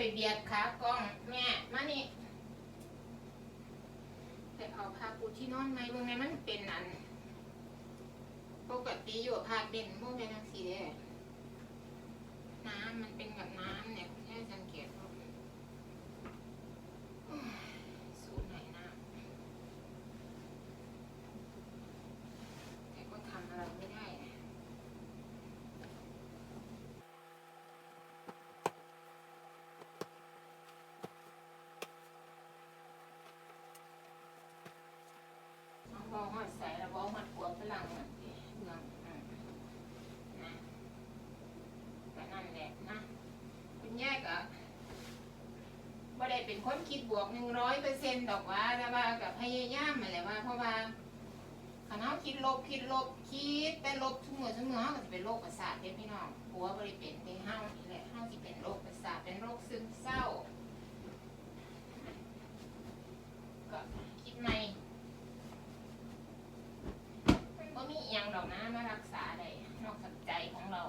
ไปเบียดขากล้องแม่มานี่ไปเอาผ้าปูที่นอนไหมเบางในมันเป็นอันปกติอยู่ผ้าเด่นพวกเป็นทังสีเด้น้ำมันเป็นกับน้ำเนี่ยคุณแม่สังเกตว่าโอ้ยสูตรไหนน้ำแต่ก็ทำอะไรไม่ได้นะ เอา บอหอดใส่แล้วบอหอดกวพลังเหมือนที่เมืองอืมนะก็นั่นแหละนะคุณแยกอะว่าได้เป็นคนคิดบวกหนึ่งร้อยเปอร์เซ็นต์ดอกว่าแต่ว่ากับพยายามมาแหละว่า เพราะว่าขันเขาคิดลบคิดลบคิดแต่ลบทุกเมื่อทุกเมื่อเขาก็จะเป็นโรคประสาทเด้พี่น้องหัวบริเป็นเป็นห้านี่แหละห้าที่เป็นโรคประสาทเป็นโรคซึมเศร้า ก็คิดใน ก็มีอหย่านะมารักษาได้นอกจากใจของเรา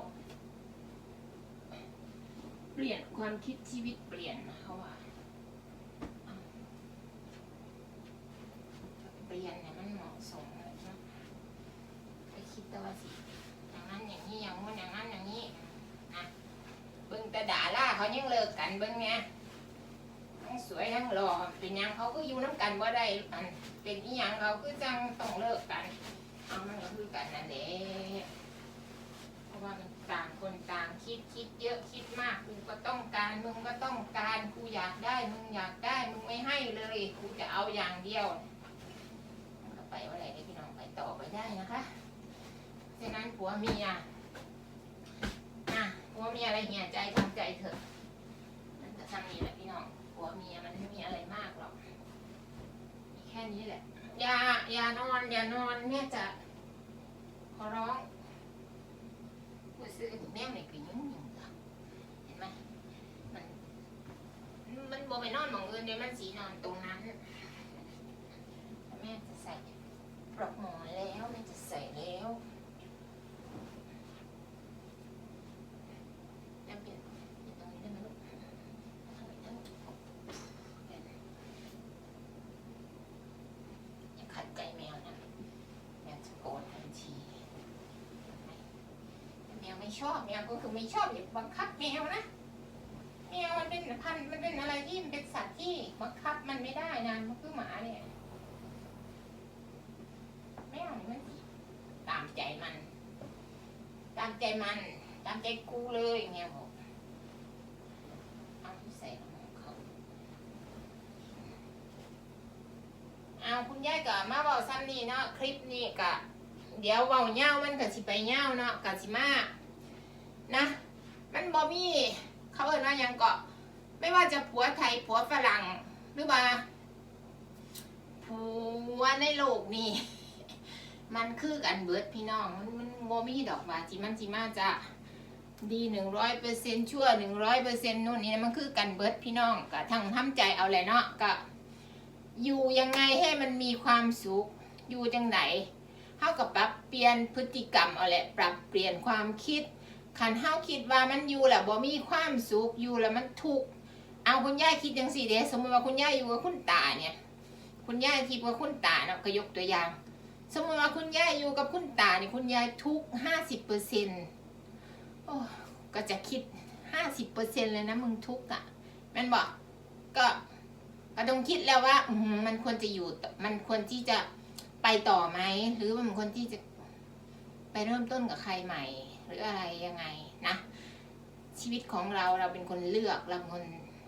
เปลี่ยนความคิดชีวิตเปลี่ยนเขาว่าเปลี่ยนเนี่ยมันเหมาะสมเลยนะไปคิดแต่ว่าสิอย่างนั้นอย่างนี้อย่างนู้นอย่างนั้นอย่างนี้นะเบิ่งแต่ด่าล่าเขายังเลิกกันเบิ่งเนี่ยทั้งสวยทั้งหล่อเป็นยังเขาก็อยู่น้ำกันว่าได้อัน เป็นอีหยังเขาก็จังต้องเลิกกัน เอามันก็คือกันนั่นแหละเพราะว่ามันต่างคนต่างคิดคิดเยอะคิดมากกูก็ต้องการมึงก็ต้องการกูอยากได้มึงอยากได้มึงไม่ให้เลยกูจะเอาอย่างเดียวมันก็ไปว่าอะไรได้พี่น้องไปต่อไปได้นะคะฉะนั้นผัวเมียอะผัวเมียอะไรเหี่ยใจทำใจเถอะมันจะทำนี้แหละพี่น้องผัวเมียมันไม่มีอะไรมากหรอกมีแค่นี้แหละ อย่าอย่านอน อย่านอนแม่จะขอร้องผู้ซื้อแม่ไม่กินยุ่งยุ่งจ้ะเห็นไหมมัน มันบอไปนอนหมองอื่นเดี๋ยวมันสีนอนตรงนั้นแม่จะใส่ปลอกหมอนแล้วแม่จะใส่แล้วแม่เปลี่ยนเปลี่ยนตรงนี้ได้ไหมลูกทำไมต้องเปลี่ยน อย่าขัดใจแมวนะแมวจะโกรธทันทีแมว ไม่ชอบแมวก็คือไม่ชอบอย่าบังคับแมวนะแมวมันเป็นพันมันเป็นอะไรที่มันเป็นสัตว์ที่บังคับมันไม่ได้นะมันคือหมาเนี่ยแมวนี่มันตามใจมัน ตามใจมัน ตามใจกูเลยแมวบอกเอาใส่ของเขาเอาคุณยายก็มาเว้าซ้ำนี่เนาะคลิปนี้ก็เดี๋ยวเว้าเงาวมันก็สิไปเงาวเนาะก็สิมา บ่มีเขาเอิ้นว่ายังก็ไม่ว่าจะผัวไทยผัวฝรั่งหรือว่าผัวในโลกนี่มันคือกันเบิดพี่น้อง มันมันบ่มีดอกว่าจิมันจิมาจะดีหนึ่งร้อยเปอร์เซ็นชั่วหนึ่งร้อยเปอร์เซ็นนู่นนี่มันคือกันเบิดพี่น้องก็ทั้งทำใจเอาแหละเนาะก็อยู่ยังไงให้มันมีความสุขอยู่จังไหนเฮากับปรับเปลี่ยนพฤติกรรมเอาแหละ ปรับเปลี่ยนความคิด คันเฮาคิดว่ามันอยู่แหล้วบ่มีความสุขอยู่แล้วมันทุกข์เอาคุณย่าคิดจังสี่เดสมมติว่าคุณย่าอยู่กับคุณตาเนี่ย คุณย่าคิดว่าคุณตาเนาะก็ยกตัวอย่าง สมมติว่าคุณย่าอยู่กับคุณตาเนี่ยคุณยายทุกห้าสิบเปอร์เซ็นต์ก็จะคิดห้าสิบเปอร์เซ็นต์เลยนะมึงทุกข์อะม่นบอกก็ก็ต้องคิดแล้วว่าอืมันควรจะอยู่มันควรที่จะไปต่อไหมหรือว่ามันควรที่จะไปเริ่มต้นกับใครใหม่ หรืออะไรยังไงนะ ชีวิตของเราเราเป็นคนเลือกเราเป็นคน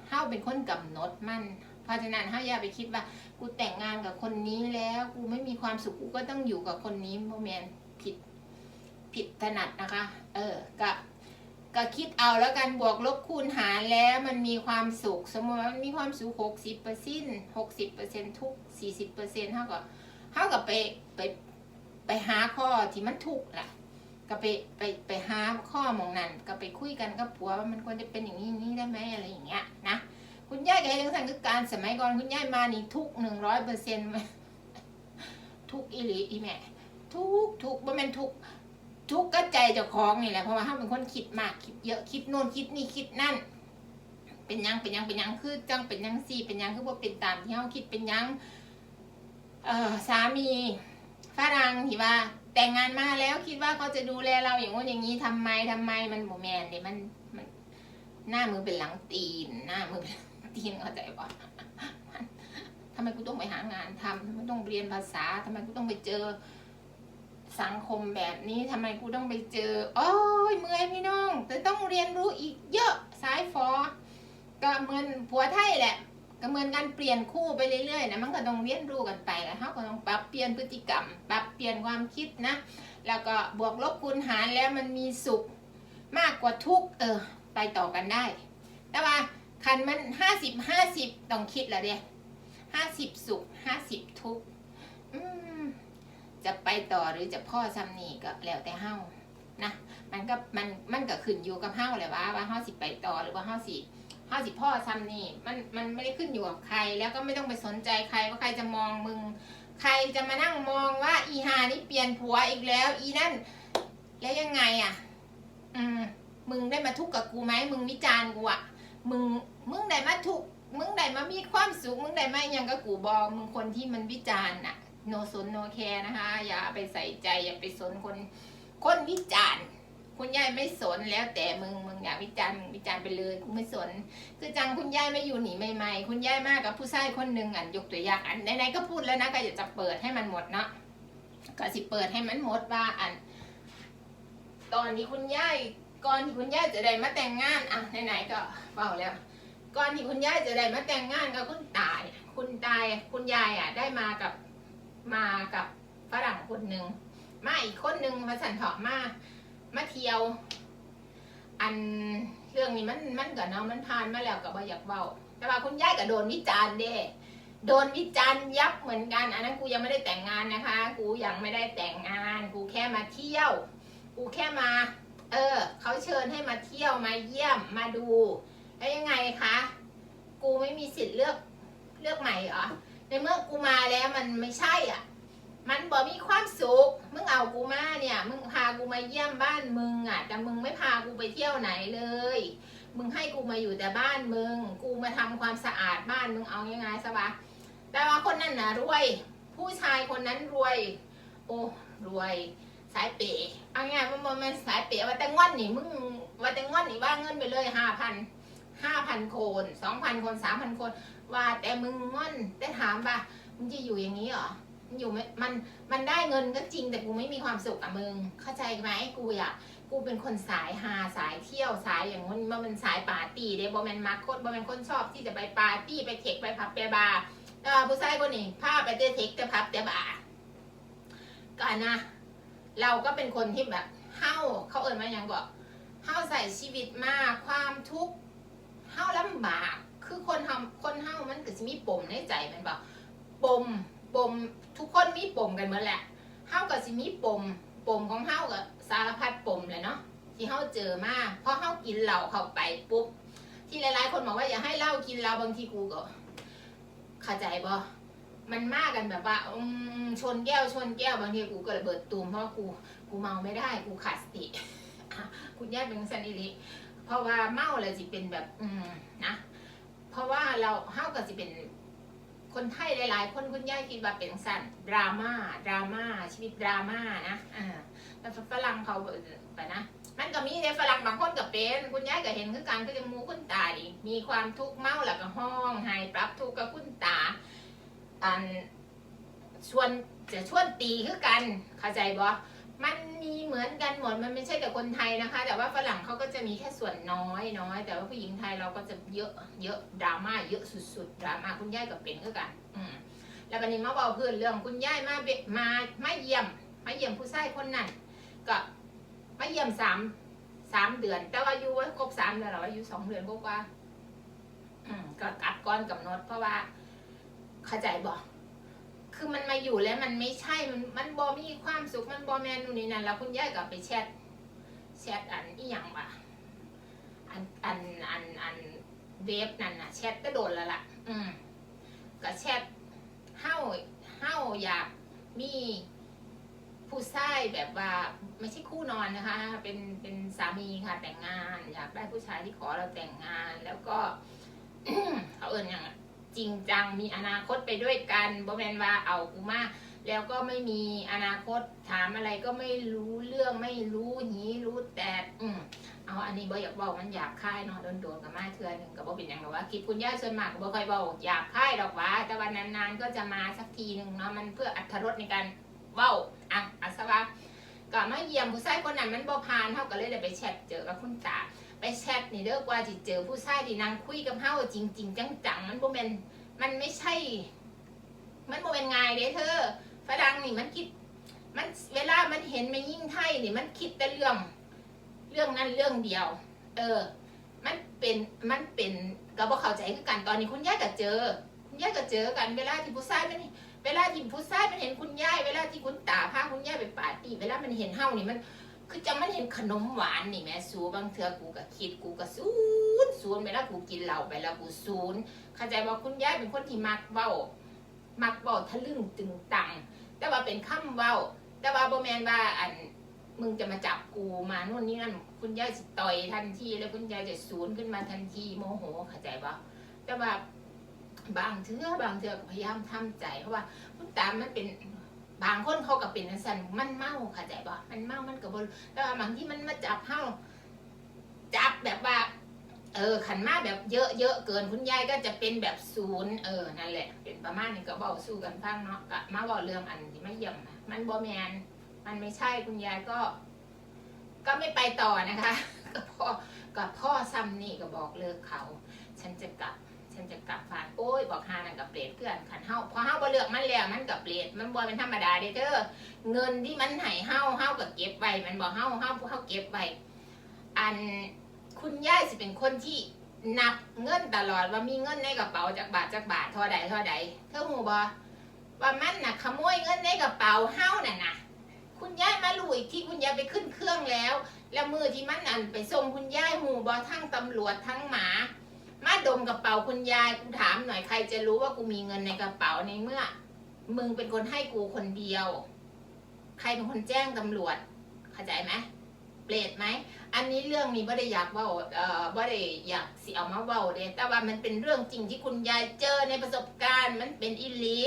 เฮาเป็นคนกำหนดมันเพราะฉะนั้นเฮาอย่าไปคิดว่า กูแต่งงานกับคนนี้แล้ว กูไม่มีความสุขกูก็ต้องอยู่กับคนนี้โมเมนผิดผิดถนัดนะคะ เออก็ก็คิดเอาแล้วกันบวกลบคูณหารแล้วมันมีความสุข สมมติว่ามันมีความสุขหกสิบเปอร์เซ็นต์หกสิบเปอร์เซ็นทุกสี่สิบเปอร์เซ็นต์เท่ากับเท่ากับไปไปไปหาข้อที่มันทุกข์ล่ะ ก็ไปไปไปหาข้อมองนั่นก็ไปคุยกันกับผัวว่ามันควรจะเป็นอย่างนี้นี้ได้ไหมอะไรอย่างเงี้ยนะคุณย่าแกยังสั่งคือการสมัยก่อนคุณย่ามานี่ทุกหนึ่งร้อยเปอร์เซ็นต์ทุกอีหลีอีแม่ ทุกทุกบ่แม่นทุกทุกข์ก็ใจเจ้าของนี่แหละเพราะว่าเขาเป็นคนคิดมากคิดเยอะคิดโน่นคิดนี่คิดนั่น เป็นยังเป็นยังเป็นยังคือจังเป็นยังสี่เป็นยังคือว่าเป็นตามที่เขาคิดเป็นยังเออสามีฝรั่งที่ว่า แต่งงานมาแล้วคิดว่าเขาจะดูแลเราอย่างงู้นอย่างนี้ทำไมทำไมมันโมแมนเดี๋ยมันมัน หน้ามือเป็นหลังตีน หน้ามือเป็นหลังตีนเข้าใจปะทำไมกูต้องไปหางานทำทำไมต้องเรียนภาษาทำไมกูต้องไปเจอ สังคมแบบนี้ทำไมกูต้องไปเจอโอ้ยเมื่อยพี่น้อง แต่ต้องเรียนรู้อีกเยอะสายฟอก็เหมือนผัวไทยแหละ ก็เหมือนการเปลี่ยนคู่ไปเรื่อยๆนะมันก็ต้องเรียนรู้กันไปแล้วเขาก็ต้องปรับเปลี่ยนพฤติกรรม ปรับเปลี่ยนความคิดนะ แล้วก็บวกลบคูณหารแล้วมันมีสุขมากกว่าทุกเออไปต่อกันได้ แต่ว่าคันมันห้าสิบห้าสิบต้องคิดล้วเดียห้าสิบสุขห้าสิบทุกจะไปต่อหรือจะพ่อซ้ำนี่ก็แล้วแต่เฮานะมันก็มันมันก็ขึ้นอยู่กับเฮาแหละว่าว่าเฮาสิไปต่อหรือว่าเฮาสิ เฮาสิพ่อซ้ำนี่มันมันไม่ได้ขึ้นอยู่กับใคร แล้วก็ไม่ต้องไปสนใจใครว่าใครจะมองมึง ใครจะมานั่งมองว่า อีหานี่เปลี่ยนผัวอีกแล้ว อีนั่น แล้วยังไงอะ อืมมึงได้มาทุกข์กับกูไหมมึงวิจารณ์กูอะมึงมึงได้มาทุกมึงได้มามีความสุขมึงได้มาอหยังกับกูบอมึงคนที่มันวิจารณ์น่ะโนสนโนแคร์นะคะ อย่าไปใส่ใจอย่าไปสนคนคนวิจารณ์ คุณยายไม่สนแล้วแต่มึงมึงอยากวิจารณ์วิจารณ์ไปเลยกูไม่สน คือจังคุณยายไม่อยู่หนีใหม่ๆคุณยายมากกับผู้ชายคนหนึ่งอันยกตัวอย่างอันไหนๆก็พูดแล้วนะก็อยากจะเปิดให้มันหมดเนาะก็สิเปิดให้มันหมดว่าอัน ตอนที่คุณยายก่อนที่คุณยายจะได้มาแต่งงาน อะไหนๆก็เบาแล้ว ก่อนที่คุณยายจะได้มาแต่งงานกับคุณตาย คุณตาย คุณยายอะ ได้มากับมากับฝรั่งคนหนึ่งมาอีกคนหนึ่งมาสันเถาะมา มาเที่ยว อันเรื่องนี้มันมันก็เนาะมันผ่านมาแล้วก็บ่อยากเว้าแต่ว่าคุณยายก็โดนวิจารณ์เด้โดนวิจารณ์ยับเหมือนกัน อันนั้นกูยังไม่ได้แต่งงานนะคะ กูยังไม่ได้แต่งงาน กูแค่มาเที่ยว กูแค่มา เออเขาเชิญให้มาเที่ยวมาเยี่ยมมาดู แล้วยังไงคะ กูไม่มีสิทธิ์เลือกเลือกใหม่เหรอในเมื่อกูมาแล้วมันไม่ใช่อะ มันบอกมีความสุข มึงเอากูมาเนี่ย มึงพากูมาเยี่ยมบ้านมึงอะ แต่มึงไม่พากูไปเที่ยวไหนเลย มึงให้กูมาอยู่แต่บ้านมึง กูมาทำความสะอาดบ้านมึงเอายังไงสวะแต่ว่าคนนั้นนะรวย ผู้ชายคนนั้นรวย โอ้รวยสายเป๋เอาง่ายมันมันสายเป๋ว่าแต่งอนนี่มึงว่าแต่งอนนี่ว่าเงินไปเลยห้าพันห้าพันคนสองพันคนสามพันคน ว่าแต่มึงงอนแต่ถามว่ามึงจะอยู่อย่างนี้เหรอ อยู่ไหมมันมันได้เงินก็จริงแต่กูไม่มีความสุขอะมึง เข้าใจไหมกูอยากกูเป็นคนสายฮาสายเที่ยวสายอย่างมันมันสายปาร์ตี้เด้บอแมนมาโคตบอแมนคนชอบที่จะไปปาร์ตี้ไปเทคไปผับไปบาร์ผู้ชายคนนี้พาไปเตะเทคแต่ผับแต่บาร์ก็นะ เราก็เป็นคนที่แบบเฮาเขาเอ่ยมาอย่างบอกเฮาใส่ชีวิตมาความทุกข์เฮาลำบาก คือคนทำคนเฮามันก็จะมีปมในใจมันบอกปม ปมทุกคนมีปมกันหมดแหละเฮ้าก็จะมีปม ปมของเฮาก็สารพัดปมเลยเนาะที่เฮ้าเจอมาพราะเฮากินเหล้าเข้าไปปุ๊บที่หลายๆ คนบอกว่าอย่าให้เหล้ากินเหล้าบางทีกูก็เข้าใจบ่มันมากกันแบบว่าอืมชนแก้วชนแก้วบางทีกูก็ระเบิดตูมเพราะกูกูเมาไม่ได้กูขาดสติคุณย่าเป็นสันอิริเพราะว่าเมาเลยสิเป็นแบบ อืมนะเพราะว่าเราเฮาก็สิเป็น คนไทยหลาย ๆ คนคุณย่าคิดว่าเป็นสันดราม่าดราม่าชีวิตดราม่านะอ่าแต่ฝรั่งเขาไปนะมันก็มีในฝรั่งบางคนก็เป็น คุณย่าก็เห็นคือการก็จะมูคุณตาดิมีความทุกข์เมาแล้วก็ห้องไห้ปรับทุกข์กับคุณตาอันชวนจะชวนตีคือกันเข้าใจบ่ มันมีเหมือนกันหมดมันไม่ใช่แต่คนไทยนะคะ แต่ว่าฝรั่งเขาก็จะมีแค่ส่วนน้อยน้อย แต่ว่าผู้หญิงไทยเราก็จะเยอะเยอะดราม่าเยอะสุดๆดราม่าคุณย่ายกับเป็นก็กัน อืมแล้ววันนี้มาบอกเพื่อนเรื่องคุณย่ายมาเบมามาเยี่ยมมาเยี่ยมผู้ชายคนนั้นก็มาเยี่ยมสามสามเดือน แต่ว่าอยู่ว่าครบสามเดือนหรอว่าอยู่สองเดือนกว่าก็กลับก่อนกำหนดเพราะว่าเข้าใจบอก คือมันมาอยู่แล้วมันไม่ใช่ มันมันบอมีความสุข มันบอแมนนู่นนี่นั่นแล้วคุณยายก็ไปแชทแชทอันอีหยังวะอันอันอันอันเวฟนั่นน่ะแชทก็โดนแล้วล่ะ อืมก็แชทเฮ้าเฮ้าอยากมีผู้ชายแบบว่าไม่ใช่คู่นอนนะคะ เป็นเป็นสามีค่ะแต่งงาน อยากได้ผู้ชายที่ขอเราแต่งงาน แล้วก็เอิญอย่าง จริงจังมีอนาคตไปด้วยกันบ่แมนว่าเอากูมาแล้วก็ไม่มีอนาคตถามอะไรก็ไม่รู้เรื่องไม่รู้หีรู้แต่อืมเอาอันนี้บ่อยากบอกมันหยาบคายเนาะโดนโดนๆกับมาเทือนหนึ่งกับบ่เป็นอย่างหรว่าคลิปคุณย่าส่วนมากก็บ่ค่อยเบาหยาบคายดอกว่าแต่วันนานๆก็จะมาสักทีหนึ่งเนาะมันเพื่ออัธรสในการเว้าอะอัศวะก็มาเยี่ยมผู้ชายคนนั้นมันบ่ผ่านเท่าก็เลยได้ไปแชทเจอกับคุณตา ไปแชทนี่เด้อกว่าจิเจอผู้ชายที่นางคุยกับเฮาจริงๆจังๆ มันบ่แม่นมันไม่ใช่ มันบ่เป็นง่ายเด้เธอฝรั่งนี่มันคิด มันเวลามันเห็นมันยิ่งไทยนี่มันคิดแต่เรื่อง เรื่องนั้นเรื่องเดียว เออ มันเป็นมันเป็นก็บ่เข้าใจคือกันตอนนี้คุณย่าก็เจอ คุณย่าก็เจอกันเวลาที่ผู้ชายมันเวลาที่ผู้ชายมันเห็นคุณย่ายเวลาที่คุณตาพาคุณย่าไปปาร์ตี้เวลามันเห็นเฮานี่มัน คือจังมันเห็นขนมหวานนี่แม่สูบางเทื่อกูก็คิดกูก็ซูนซูนไปแล้วกูกินเหล้าไปแล้วกูซูนเข้าใจว่าคุณยายเป็นคนที่มักเว้า มักเว้าทะลึ่งตึงตังแต่ว่าเป็นคำเว้า แต่ว่าบ่แมนว่าอันมึงจะมาจับกูมาโน่นนี่นั่นคุณยายสิต่อยทันทีแล้วคุณยายจะซูนขึ้นมาทันทีโมโหเข้าใจปะแต่ว่าบางเทื่อบางเทื่อพยายามทำใจเพราะว่าคุณตามันเป็น บางคนเขาก็เป็นอันสันมันเมาเข้าใจปะมันเมามันก็บนแต่ว่าบางที่มันมาจับเฮาจับแบบว่า เออขันมาแบบเยอะเยอะเกินคุณยายก็จะเป็นแบบศูนย์เออนั่นแหละ เป็นประมาณนี้ก็เบาสู้กันฟังเนาะก็มาบอกเรื่องอันที่ไม่เยี่ยมนะมันบอแมนมันไม่ใช่คุณยายก็ ก็ไม่ไปต่อนะคะ ก็พ่อกับพ่อซ้ำนี่ก็บอกเลิกเขา ฉันจะกลับ ฉันจะกลับฟานโอ้ยบอกฮานั่นกับเปรตเพื่อนขันเฮาพอเฮาบ่เลือกมันแล้วมันกับเปรตมันบ่เป็นธรรมดาเด้อเด้อเงินที่มันให้เฮาเฮาก็เก็บไว้มันบอกเฮาเฮาเฮาเก็บไว้อันคุณย่ายสิเป็นคนที่นับเงินตลอดว่ามีเงินในกระเป๋าจากบาทจากบาทเท่าใดเท่าใดเธอหูบ่ว่ามันน่ะขโมยเงินในกระเป๋าเฮาน่ะนะคุณย่ายมารู้อีกที่คุณย่ายไปขึ้นเครื่องแล้ว แล้วมือที่มันอันไปส่งคุณย่ายหูบ่ทั้งตำรวจทั้งหมา มาดมกระเป๋าคุณยายกูถามหน่อยใครจะรู้ว่ากูมีเงินในกระเป๋าในเมื่อ มึงเป็นคนให้กูคนเดียว ใครเป็นคนแจ้งตำรวจเข้าใจไหมเปรตไหมอันนี้เรื่องนี้ไม่ได้อยากเว่าเอ่อไม่ได้อยากสิเอามาเว่าเลยแต่ว่ามันเป็นเรื่องจริงที่คุณยายเจอในประสบการณ์มันเป็นอิลี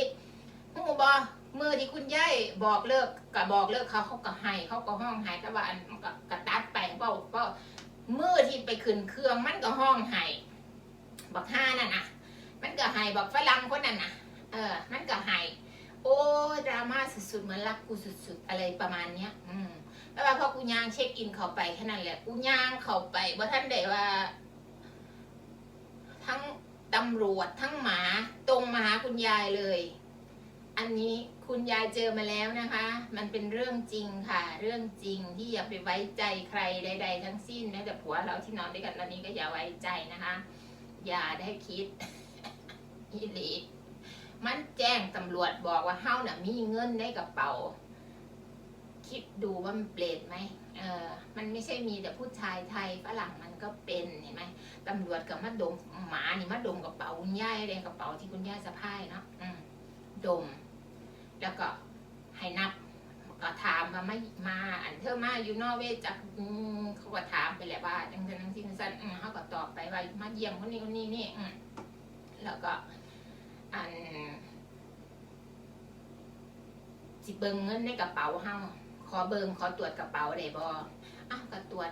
หูบอมือที่คุณยายบอกเลิกก็บอกเลิกเขาเขาก็ให้เขาก็ห้องให้แต่ว่าอันมันก็กระตัดไปเบาเบามือที่ไปขึ้นเครื่องมันก็ห้องให้ บักห้านั่นน่ะมันก็ให้บักฝรั่งคนนั้นน่ะเออ มันก็ให้โอ้ดราม่าสุดๆเหมือนรักกูสุดๆ อะไรประมาณเนี้ย อืมแล้วว่าพอกูย่างเช็คอินเข้าไปแค่นั้นแหละกูย่างเข้าไปว่าท่านใดว่า ทั้งตำรวจทั้งหมาตรงมาหาคุณยายเลย อันนี้คุณยายเจอมาแล้วนะคะ มันเป็นเรื่องจริงค่ะ เรื่องจริงที่อย่าไปไว้ใจใครใด ๆ ทั้งสิ้นแม้แต่ผัวเราที่นอนด้วยกันตอนนี้ก็อย่าไว้ใจนะคะ อย่าได้คิดอีหลีมันแจ้งตำรวจบอกว่าเฮาน่ะ มีเงินในกระเป๋า คิดดูว่ามันเปรตไหมเออ มันไม่ใช่มีแต่ผู้ชายไทยฝรั่งมันก็เป็นเห็นไหมตำรวจกับมาดมหมานี่มาดมกระเป๋าคุณย่ายเลยกระเป๋าที่คุณย่าสะพายเนาะอืมดม แล้วก็ให้นับ ก็ถามว่าไม่มาอันเธอมาอยู่นอกเวจากเขาก็ถามไปแหละว่าจังซั่นจังซี่จังซั่นเขาก็ตอบไปว่ามาเยี่ยมคนนี้คนนี้นี่แล้วก็ อันสิเบิงเงินในกระเป๋าเฮาขอเบิงขอตรวจกระเป๋าได้บ่อ้าวก็ตรวจ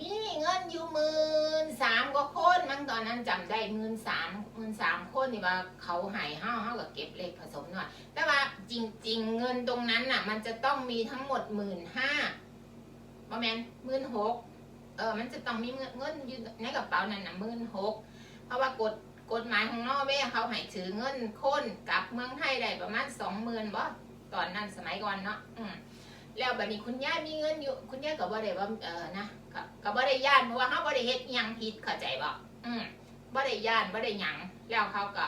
มีเงินอยู่หมื่นสามก็คนมั้งตอนนั้นจำได้หมื่นสามหมื่นสามคนนี่ว่าเขาใหายเฮาเฮาก็เก็บเลขผสมหน่อย แต่ว่าจริง ๆ เงินตรงนั้นน่ะ มันจะต้องมีทั้งหมดหมื่นห้าประมาณหมื่นหกเออมันจะต้องมีเงินอยู่ในกระเป๋านั่นน่ะหมื่นหกเพราะว่ากฎกฎหมายของนอร์เวย์เขาให้ถือเงินคนกลับเมืองไทยได้ประมาณสองหมื่นบ่ตอนนั้นสมัยก่อนเนาะอืมแล้วบัดนี้คุณย่ามีเงินอยู่ คุณย่าก็บ่ได้ว่าเออนะ ก็ก็บ่ได้ย่านเพราะว่าเขาบ่ได้เฮ็ดหยังผิดเข้าใจบ่อืมบ่ได้ย่านบ่ได้หยังแล้วเขาก็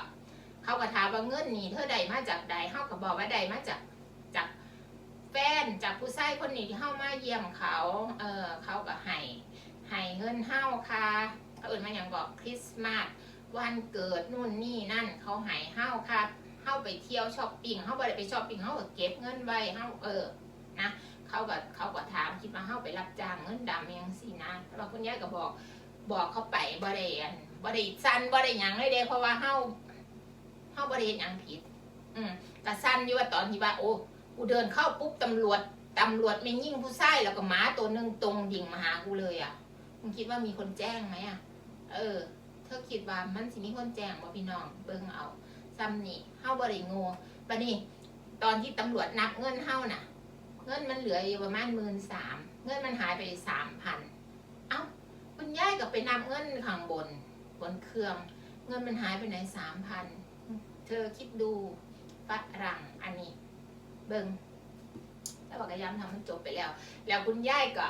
เขาก็ถามว่าเงินนี่เธอใดมาจากใดเขาก็บอกว่าใดมาจากจากแฟนจากผู้ชายคนนี้ที่เข้ามาเยี่ยมเขา เออเขาก็ให้ให้เงินเฮาค่ะเขาอื่นมาอย่างบอกคริสต์มาสวันเกิดนู่นนี่นั่นเขาให้เฮาค่ะเฮาไปเที่ยวช้อปปิ้งเฮาบ่ได้ไปช้อปปิ้งเฮาก็เก็บเงินไว้เฮาเออนะ เขาก็เขาก็ถามคิดว่าเฮาไปรับจ้างเงินดำยังสินะแต่ว่าคุณยายก็บอกบอกเขาไปบ่ได้อันบ่ได้สั้นบ่ได้หยังเลยเด้เพราะว่าเฮาเฮาบ่ได้เฮ็ดหยังผิด อืมก็สั้นอยู่ว่าตอนที่ว่า โอ้กูเดินเข้าปุ๊บตำรวจตำรวจไม่ยิ่งผู้ชายแล้วก็หมาตัวหนึ่งตรงดิ่งมาหากูเลยอะมึงคิดว่ามีคนแจ้งไหมอะ เออ เธอคิดว่ามันสิมีคนแจ้งบ่พี่น้อง เบิ่งเอาซ้ำนี่เฮาบ่ได้โง่บัดนี้ ตอนที่ตำรวจนับเงินเฮาน่ะ เงินมันเหลืออยู่ประมาณหมื่นสามเงินมันหายไปสามพันเอ้าคุณยายก็ไปนับเงินข้างบนบนเครื่อง เงินมันหายไปไหนสามพันเธอคิดดูฝรั่งอันนี้ เบิงแล้วบอกกย้ำทำมันจบไปแล้ว แล้วคุณยายก็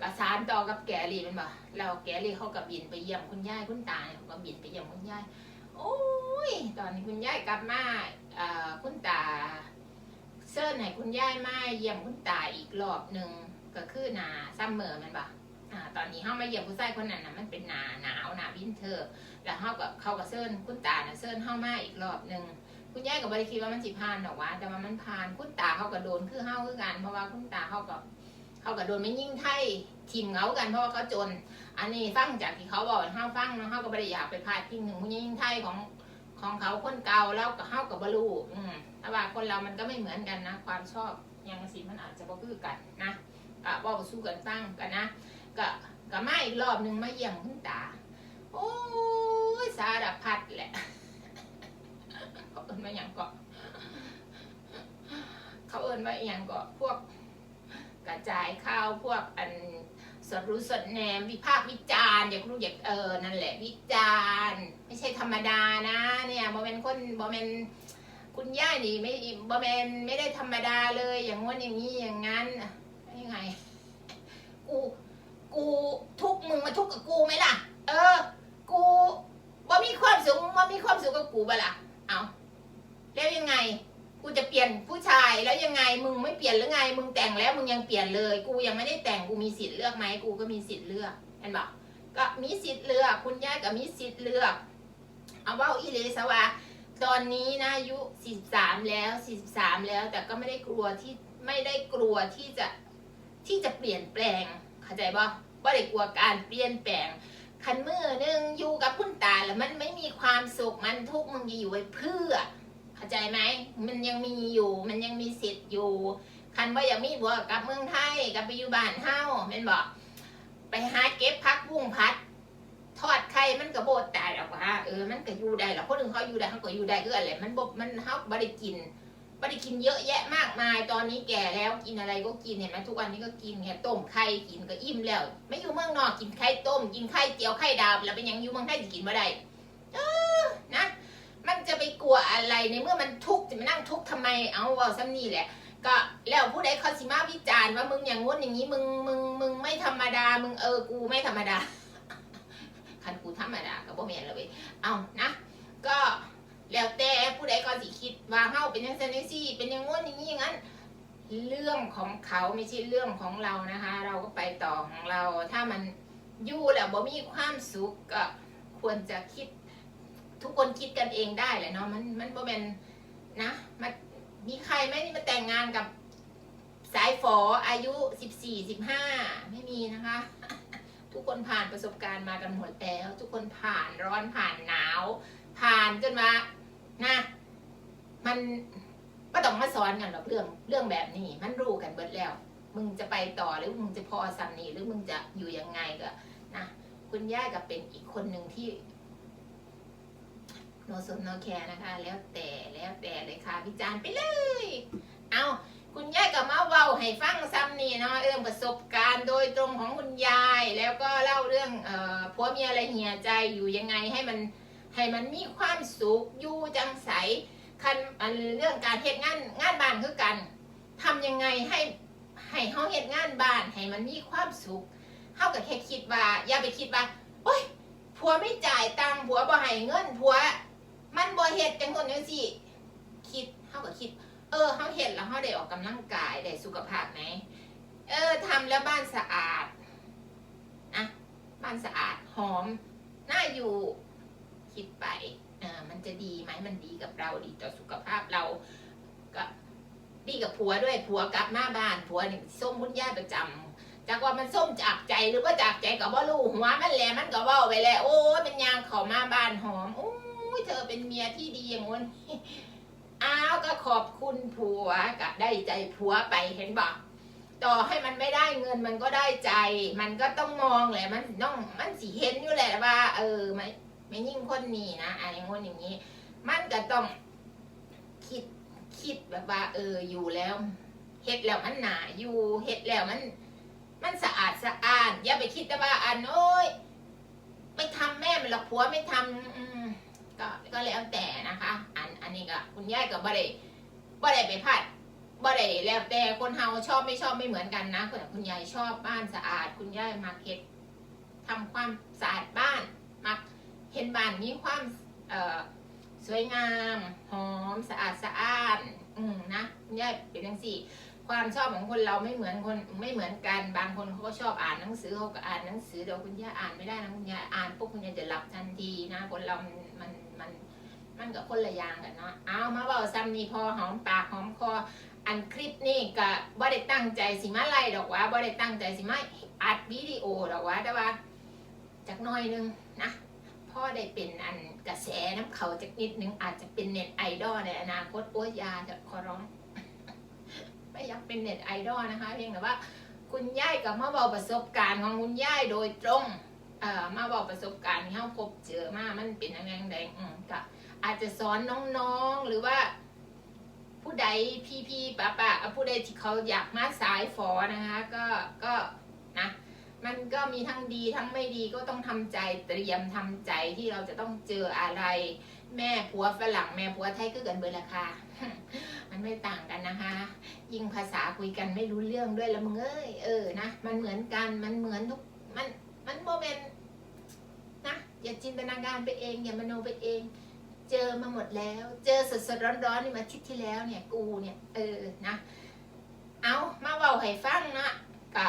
กสารต่อกับแกลีแมันบ่แล้วแกลีเขากับบินไปเยี่ยมคุณยายคุณตาเนี่ยเขาก็บินไปเยี่ยมคุณยายโอ้ย ตอนนี้คุณยายกลับมาอ่าคุณตา เซิร์นให้คุณย่ายมาเยี่ยมคุณตาอีกรอบหนึ่งก็คือหนาซัมเมอร์มันบ่อ่าตอนนี้เฮามาเยี่ยมผู้ชายคนนั้นนะมันเป็นหนาหนาวหนาวินเทอร์ แล้วเฮากับเขากับเซิร์นคุณตาน่ะเซิร์นเฮามาอีกรอบหนึ่งคุณย่ายก็บ่ได้คิดว่ามันสิผ่านดอกว่าแต่ว่ามันผ่านคุณตาเขาก็โดนคือเฮาคือกันเพราะว่าคุณตาเขาก็เขาก็โดนไม่ยิ่งไทยทีมเหงากันเพราะว่าเขาจน อันนี้ฟังจากที่เขาบอกห้เฮาฟังเนาะเฮาก็บ่ได้อยากไปพาดพิงถึงผู้ยิ่งไทยของ ของเขาคนเก่าแล้วก็เฮาก็บ่รู้อืมแต่ว่าคนเรามันก็ไม่เหมือนกันนะ ความชอบอย่างสิมันอาจจะบ่คือกันนะก็เว่สู้กันฟังกันนะก็ก็มาอีกรอบหนึ่งมาเยี่ยมคุณตา โอ้ยสารพัดแหละเขาเอินว่าอย่างก็เขาเอินว่าอหย่างก็พวกกระจายข่าวพวกอัน สดรู้สดแนมวิพากษ์วิจารณ์อยากรู้อยากเออนั่นแหละวิจารณ์ไม่ใช่ธรรมดานะ เนี่ยโมเมนคนโมเมนคุณย่านี่ไม่บอแมนไม่ได้ธรรมดาเลย อย่างง้นอย่างนี้อย่างนั้นยังไง กูกูทุกมึงมาทุกกับกูไหมล่ะ เออ กูบ่มีความสุขมึงบ่มีความสุขกับกูบ่ล่ะเอาแล้วยังไง กูจะเปลี่ยนผู้ชายแล้วยังไงมึงไม่เปลี่ยนหรือไง มึงแต่งแล้วมึงยังเปลี่ยนเลย กูยังไม่ได้แต่งกูมีสิทธิ์เลือกไหมกูก็มีสิทธิ์เลือกเห็นบอกก็มีสิทธิ์เลือก คุณย่าก็มีสิทธิ์เลือก เอาว่าอีเลสวาตอนนี้นะอายุ43แล้ว43แล้ว แต่ก็ไม่ได้กลัวที่ไม่ได้กลัวที่จะที่จะเปลี่ยนแปลงเข้าใจป่ะว่ได้กลัวการเปลี่ยนแปลงคันมือหนึ่งอยู่กับคุณตาแล้วมันไม่มีความสุขมันทุกข์มึงจะอยู่ไว้เพื่อ เข้าใจไหมมันยังมีอยู่ มันยังมีสิทธิ์อยู่ คันว่าอยังมีบัวกลับเมืองไทยกลับไปอยู่บ้านเฮาแม่นบอกไปหาเก็บพักบุ้งพัด ทอดไข่มันก็โบดตายหรอกว่าเออมันก็อยู่ได้หรอกคนอื่นเขาอยู่ได้เขาก็อยู่ได้คือะไรมันบบมันเขาบ่ได้กินบ่ได้กินเยอะแยะมากมาย ตอนนี้แก่แล้วกินอะไรก็กินเห็นไหมทุกวันนี้ก็กินแค่ต้มไข่กินก็อิ่มแล้ว ไม่อยู่เมืองนอกกินไข่ต้ม กินไข่เจียวไข่ดาวแล้วเป็นยังอยู่เมืองไทยจะกินบ่ได้เออนะ มันจะไปกลัวอะไรในเมื่อมันทุกข์จะมานั่งทุกข์ทำไมเอาเว่าซ้ำนี่แหละ ก็แล้วผู้ใดเขาสิมาวิจารณ์ว่ามึงอย่างงู้นอย่างนี้มึงมึงมึงไม่ธรรมดา มึงเออกูไม่ธรรมดาคันกูธรรมดากับบ่แม่นแล้วเว้ยเอานะ ก็แล้วแต่ผู้ใดก็สิคิดว่าเฮาเป็นจังซั่นจังซี่ เป็นอย่างงู้นอย่างนี้อย่างนั้นเรื่องของเขาไม่ใช่เรื่องของเรานะคะ เราก็ไปต่อของเรา ถ้ามันยู่แล้วบ่มีความสุขก็ควรจะคิด ทุกคนคิดกันเองได้แหละเนาะมันมันบ่แม่นนะมันมีใครไหมที่มาแต่งงานกับสายฝออายุสิบสี่สิบห้าไม่มีนะคะ ทุกคนผ่านประสบการณ์มากันหมดแล้ว ทุกคนผ่านร้อนผ่านหนาว ผ่านจนมานะมันก็ต้องมาสอนกันหรอกเรื่องเรื่องแบบนี้ มันรู้กันเบิดแล้ว มึงจะไปต่อหรือมึงจะพอสันนี้หรือมึงจะอยู่ยังไงก็นะคุณย่ากับเป็นอีกคนหนึ่งที่ โนสนโนแคร์นะคะ แล้วแต่แล้วแต่เลยค่ะวิจารณ์ไปเลย เอาคุณยายกับมาเว้าให้ฟังซ้ำนี่เนาะเรื่องประสบการณ์โดยตรงของคุณยาย แล้วก็เล่าเรื่องเอ่อผัวเมียอะไรเหี่ยใจอยู่ยังไงให้มันให้มันมีความสุขอยู่จังใสคันอันเรื่องการเฮ็ดงานงานบ้านคือกันทำยังไงให้ให้เฮาเฮ็ดงานบ้านให้มันมีความสุขเฮาก็แค่คิดว่า อย่าไปคิดว่าโอ๊ยผัวไม่จ่ายตังค์ผัวบ่ให้เงินผัว มันบ่เฮ็ดจังคนจังซี่คิดเฮาก็คิด เออเฮาเฮ็ดแล้วเฮาได้ออกกำลังกายได้สุขภาพไหมเออทำแล้วบ้านสะอาดอะบ้านสะอาดหอมน่าอยู่คิดไปเออมันจะดีไหมมันดีกับเราดีต่อสุขภาพเราก็ดีกับผัวด้วยผัวกลับมาบ้านผัวนี่ส้มมุนย่าประจำจากว่ามันส้มจากใจหรือว่าจากใจกับว่าลูกหัวมันแหลมันก็เว่าไปแล้วโอ้ยเป็นยางเขามาบ้านหอมโอ้ ยเธอเป็นเมียที่ดีอย่างงู้นอ้าวก็ขอบคุณผัวก็ได้ใจผัวไปเห็นบอกต่อให้มันไม่ได้เงินมันก็ได้ใจ มันก็ต้องมองแหละมันต้องมันสิเห็นอยู่แหละว่า เออไม่ไม่ยิ่งคนนี้นะอะไรงนอย่างนี้ มันก็ต้องคิดคิดแบบว่า เอออยู่แล้วเฮ็ดแล้วมันหนาอยู่เฮ็ดแล้วมัน มันสะอาดสะอานอย่าไปคิดแต่ว่าอันโอ้ยไม่ทำแม่มันหรอกผัวไม่ทำอืม ก็ก็แล้วแต่นะคะ อันอันนี้ก็คุณย่ายก็บ่ได้บ่ได้ไปพัดบ่ได้แล้วแต่คนเฮาชอบไม่ชอบไม่เหมือนกันนะคุณคุณยายชอบบ้านสะอาด คุณย่ายมักเฮ็ดทำความสะอาดบ้านมักเห็นบ้านมีความเอ่อสวยงามหอมสะอาดสะอ้านอืมนะคุณย่ายเป็นจังซี่ ความชอบของคนเราไม่เหมือนคนไม่เหมือนกันบางคนเขาก็ชอบอ่านหนังสือเขาก็อ่านหนังสือเดี๋ยวคุณย่าอ่านไม่ได้นะคุณย่าอ่านปุ๊บคุณย่าจะหลับทันทีนะคนเรามัน มันกับคนละอย่างกันเนาะเอามาเบาซ้ำนี่พอหอมปากหอมคออันคลิปนี่ก็บ่ได้ตั้งใจสิมาไล่ดอกว่าบ่ได้ตั้งใจสิมาอัดวิดีโอดอกว่าแต่ว่าจากน้อยนึงนะพ่อได้เป็นอันกระแสน้ำเขาจากนิดนึงอาจจะเป็นเน็ตไอดอลในอนาคตโอ้ยยาจะขอร้องไม่อยากเป็นเน็ตไอดอลนะคะ เพียงแต่ว่า คุณย่ายกับมาบอกประสบการณ์ของคุณย่ายโดยตรงเอ่อมาบอกประสบการณ์ที่เขาพบเจอมามันเป็นยังไงแดงอืมก็ อาจจะสอนน้องๆหรือว่า ผู้ใดพี่ๆป้าป้าผู้ใดที่เขาอยากมาสายฟอนะคะ ก็ก็นะมันก็มีทั้งดีทั้งไม่ดีก็ต้องทำใจเตรียมทำใจที่เราจะต้องเจออะไร แม่ผัวฝรั่งแม่ผัวไทยก็เกินเบอร์ราคามันไม่ต่างกันนะคะ ยิ่งภาษาคุยกันไม่รู้เรื่องด้วยละมึงเอ้ยเออนะมันเหมือนกันมันเหมือนทุกมันมันโมเมนต์นะอย่าจินตนาการไปเอง อย่ามโนไปเอง เจอมาหมดแล้ว เจอสดสดร้อนร้อนๆนี่มาทิตย์ที่แล้วเนี่ยกูเนี่ย เออนะเอามาเบาให้ฟังนะก็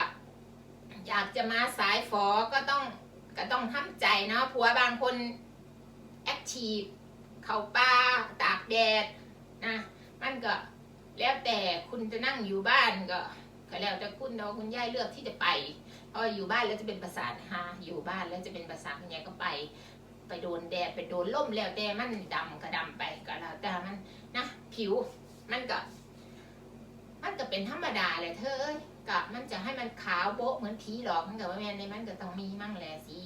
อยากจะมาสายฝอก็ต้องก็ต้องทำใจเนาะผัวบางคนแอคทีฟเขาป่าตากแดดนะมันก็แล้วแต่คุณจะนั่งอยู่บ้านก็ก็แล้วแต่คุณเราคุณย่ายเลือกที่จะไปเพราะอยู่บ้านแล้วจะเป็นประสาทฮะอยู่บ้านแล้วจะเป็นประสาทคุณยายก็ไป ไปโดนแดดไปโดนล่มแล้วแต่มันดำก็ดำไปก็แล้วแต่มันนะผิวมันก็ มันก็เป็นธรรมดาเลยเธอเอ้ยกะมันจะให้มันขาวโบ๊ะเหมือนผีหลอกมันก็ว่าแม่นในมันก็ต้องมีมั่งแหละสี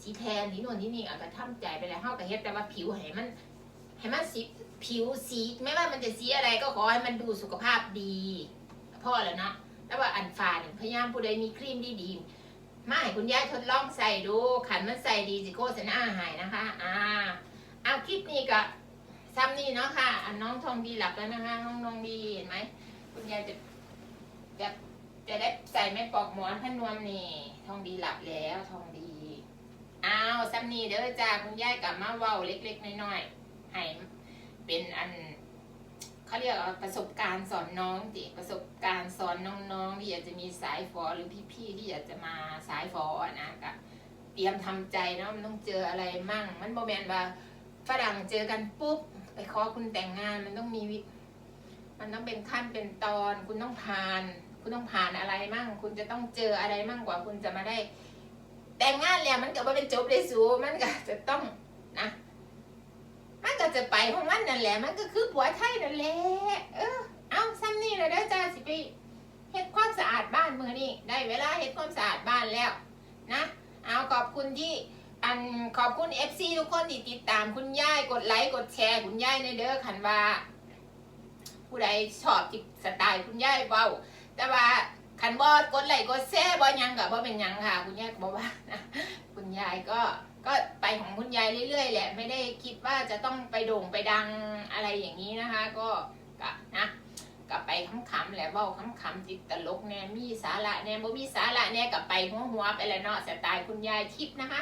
สีแทนสีนวลที่นี่อาจจะทำใจไปแล้วเฮาก็เฮ็ดแต่ว่าผิวให้มันให้มันสีผิวสีไม่ว่ามันจะสีอะไรก็ขอให้มันดูสุขภาพดีพ่อแล้วเนาะแล้วว่าอันฟาเนี่ยพยายามผู้ใดมีครีมดีๆ มาให้คุณย่าทดลองใส่ดูขันมันใส่ดีสิโฆษณาหายนะคะ อ่าเอาคลิปนี้ก็ซ้ำนี่เนาะค่ะอันน้องทองดีหลับแล้วนะคะ น้องทองดีเห็นไหมคุณยายจะจะจะได้ใส่ไม่ปลอกหมอนพนวมนี่ทองดีหลับแล้วทองดีอ้าวซัมนี่เด้อจ้าคุณยายกลับมาเว้าเล็กๆน้อยๆให้เป็นอัน เขาเรียกว่าประสบการณ์สอนน้องจิประสบการณ์สอนน้องๆที่อยากจะมีสายฟอหรือพี่ๆที่อยากจะมาสายฟอนะก็เตรียมทำใจเนาะมันต้องเจออะไรมั่ง มันโมเมนว่าฝรั่งเจอกันปุ๊บไปขอคุณแต่งงานมันต้องมีมันต้องเป็นขั้นเป็นตอนคุณต้องผ่าน คุณต้องผ่านอะไรมั่ง คุณจะต้องเจออะไรมั่งกว่าคุณจะมาได้ แต่งงานแล้วมันก็บ่เป็นจบเลยสูมันก็จะต้อง จะไปของมันนั่นแหละ มันก็คือผัวไทยนั่นแหละ เออ เอาซ้ำนี่เลยเด้อจ้าสิไปเฮ็ดความสะอาดบ้านมือนี่ได้เวลาเฮ็ดความสะอาดบ้านแล้วนะ เอาขอบคุณที่อันขอบคุณ FC ทุกคนที่ติดตามคุณย่ายกดไลค์กดแชร์คุณย่ายในเด้อคันว่า ผู้ใดชอบจิสไตล์คุณย่ายเว้า แต่ว่าคันบอดกดไลค์กดแชร์บ่หยังกับบ่เป็นยังค่ะ คุณย่ายก็บอกว่านะคุณยายก็ ก็ไปของคุณยายเรื่อยๆแหละ ไม่ได้คิดว่าจะต้องไปโด่งไปดังอะไรอย่างนี้นะคะ ก็กะนะกลับไปขำๆแหละเว้าขำๆติดตลกแน่มีสาระแน่บ่มีสาระแน่กลับไปหัวหัวไปแล้วเนาะสไตล์คุณยายทิพย์นะคะ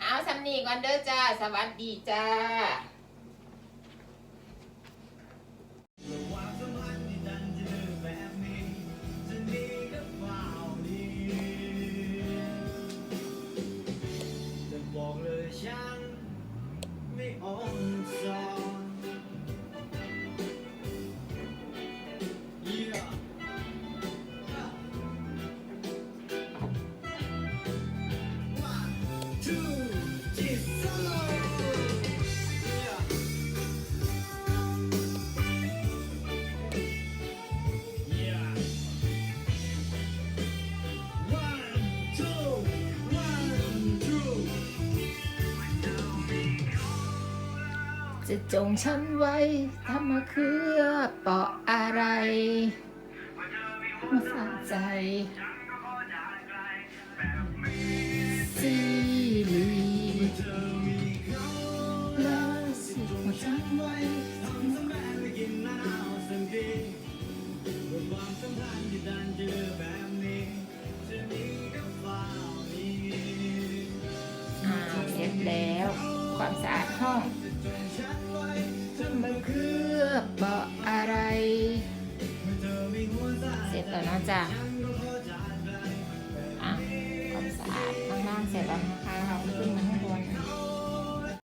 เอาสำนีก่อนเด้อจ้า สวัสดีจ้า จะจงฉันไว้ทำมาคือเปาะอะไร มาฝากใจซีรีส์และสิหัวใจไว้ทำสำแม่ไม่กินน้ำสักทีความสัมพันธ์ที่ดันเจอแบบนี้จะมีกับเปล่านี้อ่าเสร็จแล้ว ความสะอาดห้อง เส